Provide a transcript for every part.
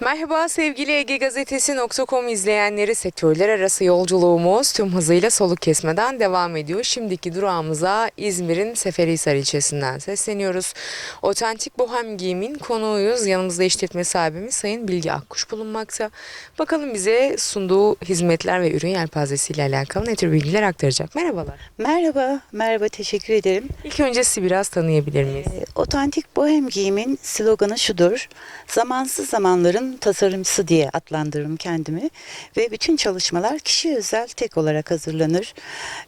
Merhaba sevgili Ege Gazetesi.com izleyenleri sektörler arası yolculuğumuz tüm hızıyla soluk kesmeden devam ediyor. Şimdiki durağımıza İzmir'in Seferihisar ilçesinden sesleniyoruz. Otantik Bohem Giyim'in konuğuyuz. Yanımızda işletme sahibimiz Sayın Bilgi Akkuş bulunmakta. Bakalım bize sunduğu hizmetler ve ürün yelpazesiyle alakalı ne tür bilgiler aktaracak. Merhabalar. Merhaba, merhaba teşekkür ederim. İlk önce sizi biraz tanıyabilir miyiz? Ee, Otantik bohem giyimin sloganı şudur. Zamansız zamanların tasarımcısı diye adlandırırım kendimi. Ve bütün çalışmalar kişi özel tek olarak hazırlanır.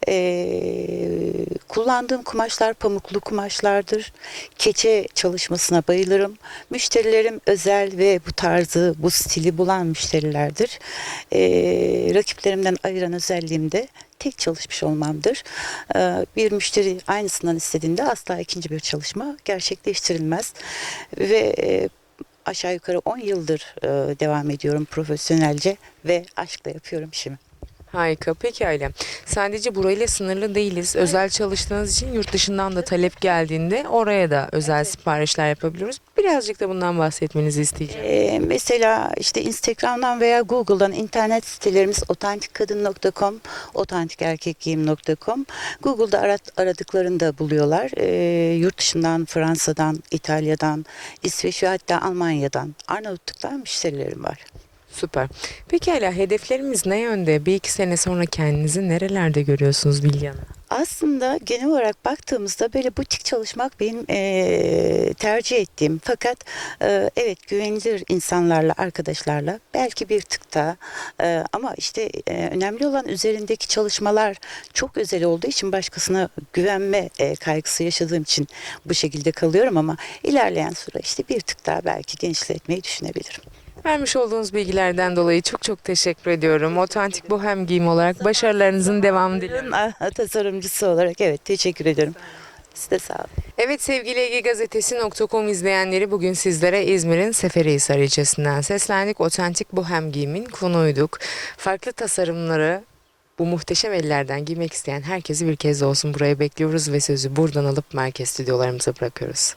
Ee, kullandığım kumaşlar pamuklu kumaşlardır. Keçe çalışmasına bayılırım. Müşterilerim özel ve bu tarzı, bu stili bulan müşterilerdir. Ee, rakiplerimden ayıran özelliğim de tek çalışmış olmamdır. Ee, Bir müşteri aynısından istediğinde asla ikinci bir çalışma gerçekleştirilmez. Ve e, aşağı yukarı 10 yıldır devam ediyorum profesyonelce ve aşkla yapıyorum işimi. Harika. Peki öyle. Sadece burayla sınırlı değiliz. Özel çalıştığınız için yurt dışından da talep geldiğinde oraya da özel siparişler yapabiliyoruz. Birazcık da bundan bahsetmenizi isteyeceğim. Ee, mesela işte Instagram'dan veya Google'dan internet sitelerimiz otantikkadın.com, otantikerkekgiyim.com. Google'da arat, aradıklarında buluyorlar. Ee, yurt dışından, Fransa'dan, İtalya'dan, İsveç ve hatta Almanya'dan, Arnavutluk'tan müşterilerim var. Süper. Peki hala hedeflerimiz ne yönde? Bir iki sene sonra kendinizi nerelerde görüyorsunuz Bilge? Aslında genel olarak baktığımızda böyle butik çalışmak benim eee, tercih ettiğim fakat eee, evet güvenilir insanlarla arkadaşlarla belki bir tık daha eee, ama işte eee, önemli olan üzerindeki çalışmalar çok özel olduğu için başkasına güvenme eee, kaygısı yaşadığım için bu şekilde kalıyorum ama ilerleyen süre işte bir tık daha belki genişletmeyi düşünebilirim. Vermiş olduğunuz bilgilerden dolayı çok çok teşekkür ediyorum. Otantik Bohem Giyim olarak başarılarınızın devamı dilerim. Tasarımcısı olarak evet teşekkür ederim. Size sağ olun. Evet sevgili Ege Gazetesi.com izleyenleri bugün sizlere İzmir'in Seferihisar ilçesinden seslendik. Otantik Bohem Giyim'in konuyduk. Farklı tasarımları bu muhteşem ellerden giymek isteyen herkesi bir kez olsun buraya bekliyoruz ve sözü buradan alıp merkez stüdyolarımıza bırakıyoruz.